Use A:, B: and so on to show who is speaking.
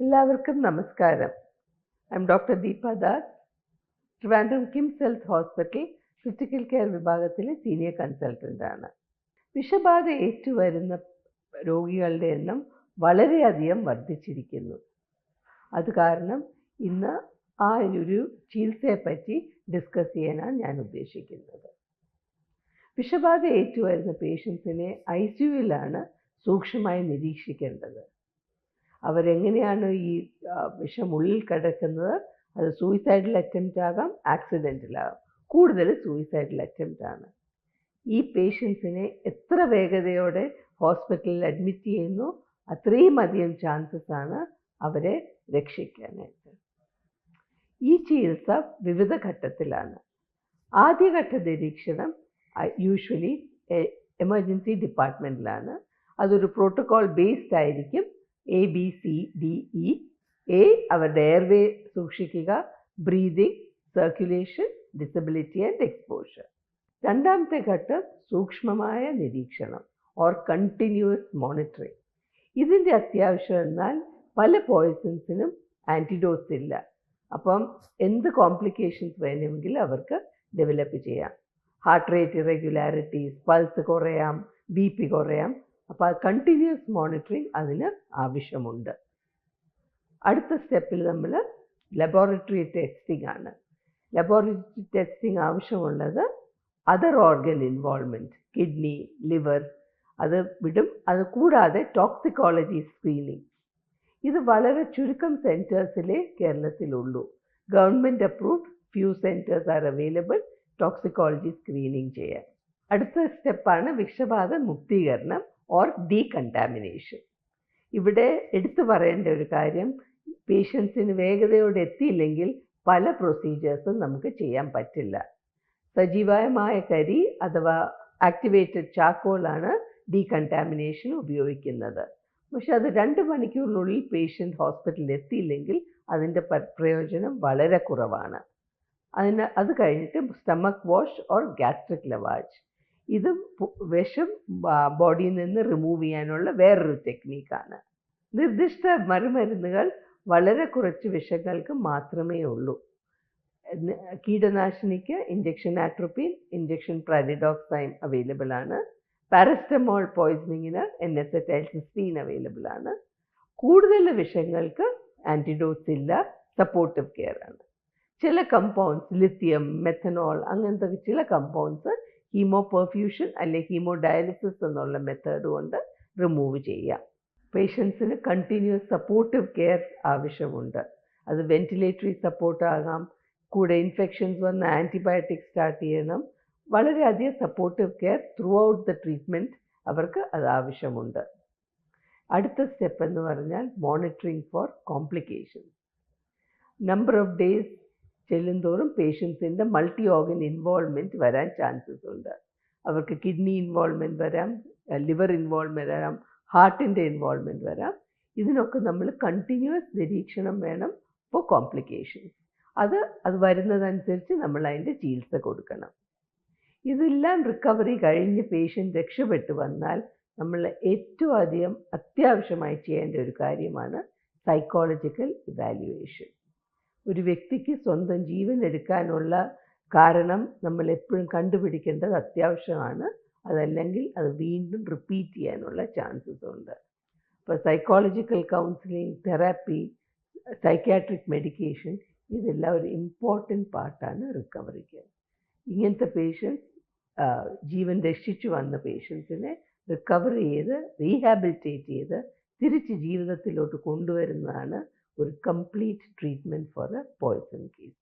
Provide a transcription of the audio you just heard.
A: എല്ലാവർക്കും നമസ്കാരം. I am doctor Deepa Das Trivandrum KIMS health hospital critical care വിഭാഗത്തിലെ senior consultant ആണ്. വിഷബാധ ഏറ്റുവരുന്ന രോഗികളുടെ എണ്ണം വളരെയധികം വർദ്ധിച്ചിരിക്കുന്നു. അത് കാരണം ഇന്ന് ആ ഒരു ചികിത്സയെപ്പറ്റി ഡിസ്കസ് ചെയ്യാനാണ് ഞാൻ ഉദ്ദേശിക്കുന്നത്. വിഷബാധ ഏറ്റുവരുന്ന പേഷ്യൻസിനെ ഐ സിയുവിലാണ് സൂക്ഷ്മമായി നിരീക്ഷിക്കേണ്ടത്. അവരെങ്ങനെയാണ് ഈ വിഷം ഉള്ളിൽ കിടക്കുന്നത്? അത് സൂയിസൈഡൽ അറ്റംപ്റ്റ് ആകാം ആക്സിഡന്റിലാകാം കൂടുതൽ സൂയിസൈഡൽ അറ്റംപ്റ്റ് ആണ്. ഈ പേഷ്യൻസിനെ എത്ര വേഗതയോടെ ഹോസ്പിറ്റലിൽ അഡ്മിറ്റ് ചെയ്യുന്നു അത്രയും അധികം ചാൻസസ് ആണ് അവരെ രക്ഷിക്കാനായിട്ട്. ഈ ചികിത്സ വിവിധ ഘട്ടത്തിലാണ്. ആദ്യഘട്ട നിരീക്ഷണം യൂഷ്വലി എമർജൻസി ഡിപ്പാർട്ട്മെന്റിലാണ് അതൊരു പ്രോട്ടോകോൾ ബേസ്ഡ് ആയിരിക്കും. A B C D E A അവരുടെ എയർവേ സൂക്ഷിക്കുക. Breathing circulation disability and exposure രണ്ടാമത്തെ ഘട്ടം സൂക്ഷ്മമായ നിരീക്ഷണം ഓർ കണ്ടിന്യൂസ് മോണിറ്ററിങ് ഇതിന്റെ അത്യാവശ്യം എന്നാൽ പല പോയിസൺസിനും ആന്റിഡോട്ട്സ് ഇല്ല. അപ്പം എന്ത് കോംപ്ലിക്കേഷൻസ് വേണമെങ്കിൽ അവർക്ക് ഡെവലപ്പ് ചെയ്യാം. ഹാർട്ട് റേറ്റ് ഇറഗുലാരിറ്റീസ് പൾസ് കുറയാം ബി പി കുറയാം അപ്പോൾ കണ്ടിന്യൂസ് മോണിറ്ററിങ് അതിന് ആവശ്യമുണ്ട്. അടുത്ത സ്റ്റെപ്പിൽ നമ്മൾ ലബോറട്ടറി ടെസ്റ്റിംഗ് ആണ്. ലബോറട്ടറി ടെസ്റ്റിംഗ് ആവശ്യമുള്ളത് other organ involvement kidney liver അത് വിടും. അത് കൂടാതെ ടോക്സിക്കോളജി സ്ക്രീനിങ് ഇത് വളരെ ചുരുക്കം സെന്റേഴ്സിലേ കേരളത്തിലുള്ളൂ. Government approve few centres are available toxicology screening ചെയ്യാൻ. അടുത്ത സ്റ്റെപ്പാണ് വിഷബാധ മുക്തീകരണം. ഓർ ഡീകണ്ടാമിനേഷൻ ഇവിടെ എടുത്തു പറയേണ്ട ഒരു കാര്യം പേഷ്യൻസിന് വേഗതയോടെ എത്തിയില്ലെങ്കിൽ പല പ്രൊസീജിയേഴ്സും നമുക്ക് ചെയ്യാൻ പറ്റില്ല. സജീവമായ കരി അഥവാ ആക്ടിവേറ്റഡ് ചാക്കോളാണ് ഡീകണ്ടാമിനേഷൻ ഉപയോഗിക്കുന്നത്. പക്ഷെ അത് രണ്ട് മണിക്കൂറിനുള്ളിൽ പേഷ്യന്റ് ഹോസ്പിറ്റലിൽ എത്തിയില്ലെങ്കിൽ അതിന്റെ പ്രയോജനം വളരെ കുറവാണ്. അതിന് അത് കഴിഞ്ഞിട്ട് stomach wash or gastric lavage ഇത് വിഷം ബോഡിയിൽ നിന്ന് റിമൂവ് ചെയ്യാനുള്ള വേറൊരു ടെക്നീക്കാണ് നിർദ്ദിഷ്ട മറുമരുന്നുകൾ വളരെ കുറച്ച് വിഷങ്ങൾക്ക് മാത്രമേ ഉള്ളൂ. കീടനാശിനിക്ക് injection atropine injection pralidoxime available ആണ്. പാരസ്റ്റമോൾ പോയിസണിങ്ങിന് എൻ എസ് എറ്റൈൽസിസ്റ്റീൻ അവൈലബിൾ ആണ്. കൂടുതൽ വിഷങ്ങൾക്ക് ആന്റിഡോട്ട്സ് ഇല്ല സപ്പോർട്ടീവ് കെയർ ആണ്. ചില കമ്പൗണ്ട്സ് ലിത്തിയം മെത്തനോൾ അങ്ങനത്തെ ചില കമ്പൗണ്ട്സ് ഹീമോ പെർഫ്യൂഷൻ അല്ലെങ്കിൽ ഹീമോ ഡയാലിസിസ് എന്നുള്ള മെത്തേഡ് കൊണ്ട് റിമൂവ് ചെയ്യാം. പേഷ്യൻസിന് കണ്ടിന്യൂസ് സപ്പോർട്ടീവ് കെയർ ആവശ്യമുണ്ട്. അത് വെന്റിലേറ്ററി സപ്പോർട്ട് ആകാം. കൂടെ ഇൻഫെക്ഷൻസ് വന്ന് ആന്റിബയോട്ടിക് സ്റ്റാർട്ട് ചെയ്യണം. വളരെയധികം supportive care throughout the treatment അവർക്ക് അത് ആവശ്യമുണ്ട്. അടുത്ത സ്റ്റെപ്പ് എന്ന് പറഞ്ഞാൽ monitoring for complications number of days ചെല്ലുന്തോറും പേഷ്യൻസിന്റെ മൾട്ടി ഓർഗൻ ഇൻവോൾവ്മെന്റ് വരാൻ ചാൻസസ് ഉണ്ട് അവർക്ക് കിഡ്നി ഇൻവോൾവ്മെന്റ് വരാം ലിവർ ഇൻവോൾവ്മെന്റ് വരാം ഹാർട്ടിന്റെ ഇൻവോൾവ്മെന്റ് വരാം. ഇതിനൊക്കെ നമ്മൾ കണ്ടിന്യൂസ് നിരീക്ഷണം വേണം ഫോർ കോംപ്ലിക്കേഷൻസ്. അത് അത് വരുന്നതനുസരിച്ച് നമ്മൾ അതിന്റെ ചികിത്സ കൊടുക്കണം. ഇതെല്ലാം റിക്കവറി കഴിഞ്ഞ് പേഷ്യന്റ് രക്ഷപ്പെട്ടു വന്നാൽ നമ്മൾ ഏറ്റവും അധികം അത്യാവശ്യമായി ചെയ്യേണ്ട ഒരു കാര്യമാണ് സൈക്കോളജിക്കൽ ഇവാലുവേഷൻ. ഒരു വ്യക്തിക്ക് സ്വന്തം ജീവൻ എടുക്കാനുള്ള കാരണം നമ്മൾ എപ്പോഴും കണ്ടുപിടിക്കേണ്ടത് അത്യാവശ്യമാണ്. അതല്ലെങ്കിൽ അത് വീണ്ടും റിപ്പീറ്റ് ചെയ്യാനുള്ള ചാൻസസ് ഉണ്ട്. ഇപ്പോൾ psychological counselling therapy psychiatric medication ഇതെല്ലാം ഒരു ഇമ്പോർട്ടന്റ് പാർട്ടാണ് റിക്കവറിക്ക് ഇങ്ങനത്തെ പേഷ്യൻസ് ജീവൻ രക്ഷിച്ചു വന്ന പേഷ്യൻസിനെ റിക്കവർ ചെയ്ത് റീഹാബിലിറ്റേറ്റ് ചെയ്ത് തിരിച്ച് ജീവിതത്തിലോട്ട് കൊണ്ടുവരുന്നതാണ് ഒരു complete treatment for a poison case